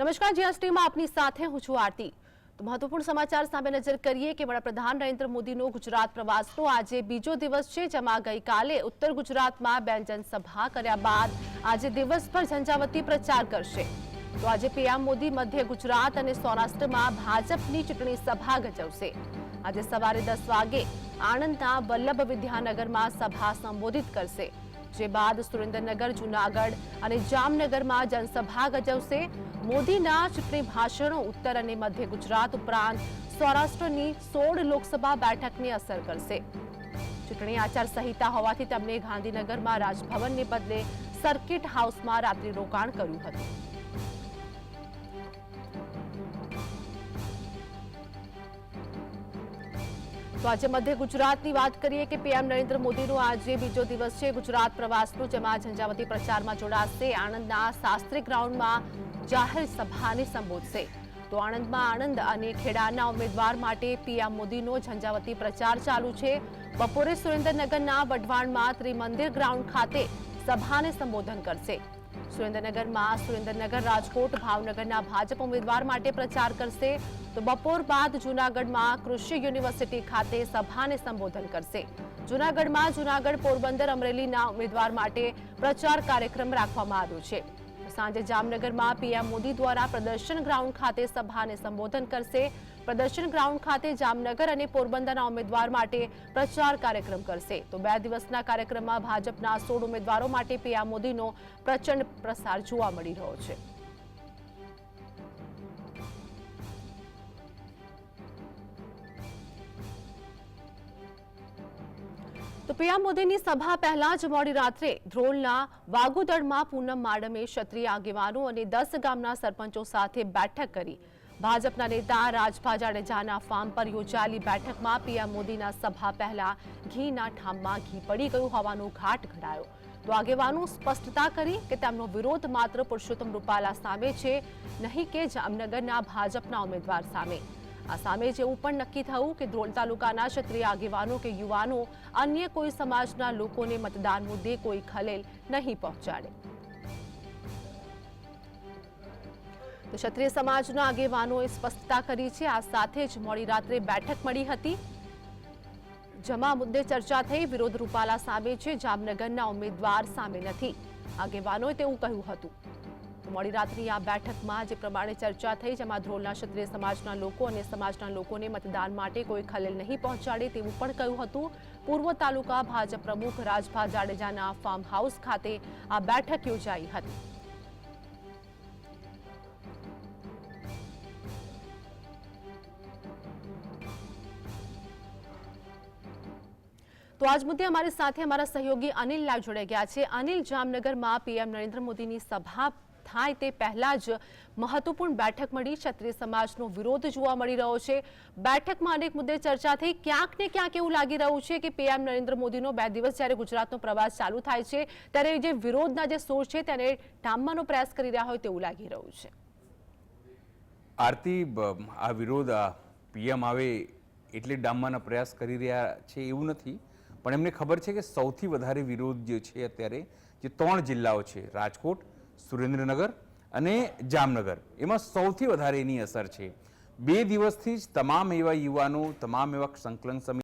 નમસ્કાર જીએસટીમાં આપની સાથે હું છું આરતી. તો મહત્વપૂર્ણ સમાચાર સામે નજર કરીએ કે વડાપ્રધાન નરેન્દ્ર મોદીનો ગુજરાત પ્રવાસનો આજે બીજો દિવસ છે, જેમાં ગઈકાલે ઉત્તર ગુજરાતમાં બે જનસભા કર્યા બાદ આજે દિવસભર ઝંઝાવતી પ્રચાર કરશે. તો આજે પીએમ મોદી મધ્ય ગુજરાત અને સૌરાષ્ટ્રમાં ભાજપની ચૂંટણી સભા ગજવશે. આજે સવારે દસ વાગે આણંદના વલ્લભ વિદ્યાનગરમાં સભા સંબોધિત કરશે. જે બાદ સુરેન્દ્રનગર, જૂનાગઢ અને જામનગરમાં જનસભા ગજવશે. મોદીના ચૂંટણી ભાષણો ઉત્તર અને મધ્ય ગુજરાત ઉપરાંત સૌરાષ્ટ્રની સોળ લોકસભા બેઠકને અસર કરશે. ચૂંટણી આચારસંહિતા હોવાથી તેમણે ગાંધીનગરમાં રાજભવનને બદલે સર્કિટ હાઉસમાં રાત્રિ રોકાણ કર્યું હતું. તો આજે મધ્ય ગુજરાતની વાત કરીએ કે પીએમ નરેન્દ્ર મોદીનો આજે બીજો દિવસ છે ગુજરાત પ્રવાસનો, જેમાં ઝંઝાવતી પ્રચારમાં જોડાશે, આણંદના શાસ્ત્રી ગ્રાઉન્ડમાં જાહેર સભાને સંબોધશે. તો આણંદમાં આણંદ અને ખેડાના ઉમેદવાર માટે પીએમ મોદીનો ઝંઝાવતી પ્રચાર ચાલુ છે. બપોરે સુરેન્દ્રનગરના વઢવાણમાં ત્રિમંદિર ગ્રાઉન્ડ ખાતે સભાને સંબોધન કરશે. સુરેન્દ્રનગરમાં સુરેન્દ્રનગર રાજકોટ, ભાવનગરના ભાજપ ઉમેદવાર માટે પ્રચાર કરશે. તો બપોર બાદ જૂનાગઢમાં કૃષિ યુનિવર્સિટી ખાતે સભાને સંબોધન કરશે. જૂનાગઢમાં જૂનાગઢ પોરબંદર અમરેલીના ઉમેદવાર માટે પ્રચાર કાર્યક્રમ રાખવામાં આવ્યો છે. સાંજે જામનગરમાં પીએમ મોદી દ્વારા પ્રદર્શન ગ્રાઉન્ડ ખાતે સભાને સંબોધન કરશે. પ્રદર્શન ગ્રાઉન્ડ ખાતે જામનગર અને પોરબંદરના ઉમેદવાર માટે પ્રચાર કાર્યક્રમ કરશે. તો બે દિવસના કાર્યક્રમમાં ભાજપના સોળ ઉમેદવારો માટે પીએમ મોદીનો પ્રચંડ પ્રસાર જોવા મળી રહ્યો છે. તો પીએમ મોદીની સભા પહેલા જ મોડી રાત્રે ધ્રોલના વાગુદળમાં પૂનમ માડમે ક્ષત્રિય આગેવાનો અને દસ ગામના સરપંચો સાથે બેઠક કરી. ભાજપના નેતા રાજભા જાડેજાના ફાર્મ પર યોજાયેલી બેઠકમાં પીએમ મોદીના સભા પહેલા ઘીના ઠામમાં ઘી પડી ગયું હોવાનો ઘાટ ઘડાયો. તો આગેવાનો સ્પષ્ટતા કરી કે તેમનો વિરોધ માત્ર પુરુષોત્તમ રૂપાલા સામે છે, નહીં કે જામનગરના ભાજપના ઉમેદવાર સામે. આ સામે જેવું પણ નક્કી થયું કે ધ્રોલ તાલુકાના ક્ષત્રિય આગેવાનો કે યુવાનો અન્ય કોઈ સમાજના લોકોને મતદાન મુદ્દે કોઈ ખલેલ નહીં પહોંચાડે. તો ક્ષત્રિય સમાજના આગેવાનોએ સ્પષ્ટતા કરી છે, આ સાથે જ મોડી રાત્રે બેઠક મળી હતી. જમા મુદ્દે ચર્ચા થઈ, વિરોધ રૂપાલા સામે છે, જામનગરના ઉમેદવાર સામે નથી. આગેવાનોએ તેવું કહ્યું હતું. મોડી રાત્રિ આ બેઠકમાં જે પ્રમાણે ચર્ચા થઈ, જેમાં ધ્રોલના ક્ષત્રિય સમાજના લોકો અને સમાજના લોકોને મતદાન માટે કોઈ ખલેલ નહીં પહોંચાડે તેવું પણ કહ્યું હતું. પૂર્વ તાલુકા ભાજપ પ્રમુખ રાજભા જાડેજાના ફાર્મ હાઉસ ખાતે આ બેઠક યોજાઈ હતી. તો આજ મુદ્દે અમારી સાથે અમારા સહયોગી અનિલ લાલ જોડાઈ ગયા છે. અનિલ, જામનગરમાં પીએમ નરેન્દ્ર મોદીની સભા થાય તે પહેલા જ મહત્વપૂર્ણ બેઠક મળી. ક્ષત્રિય સમાજનો વિરોધ જોવા મળી રહ્યો છે. બેઠકમાં અનેક મુદ્દે ચર્ચા થઈ. ક્યાંક ને ક્યાંક એવું લાગી રહ્યું છે કે પીએમ નરેન્દ્ર મોદીનો બે દિવસ જ્યારે ગુજરાતનો પ્રવાસ ચાલુ થાય છે, ત્યારે જે વિરોધના જે સોર છે તેને ડામવાનો પ્રયાસ કરી રહ્યા હોય તેવું લાગી રહ્યું છે. આરતી આ વિરોધ પીએમ આવે એટલે ડામવાના પ્રયાસ કરી રહ્યા છે એવું નથી. પણ એમને ખબર છે કે સૌથી વધારે વિરોધ જે છે અત્યારે, જે ત્રણ જિલ્લાઓ છે, રાજકોટ સુરેન્દ્રનગર અને જામનગર. એમાં સૌથી વધારે એની અસર છે. બે દિવસથી જ તમામ એવા યુવાનો, તમામ એવા સંકલન સમિતિ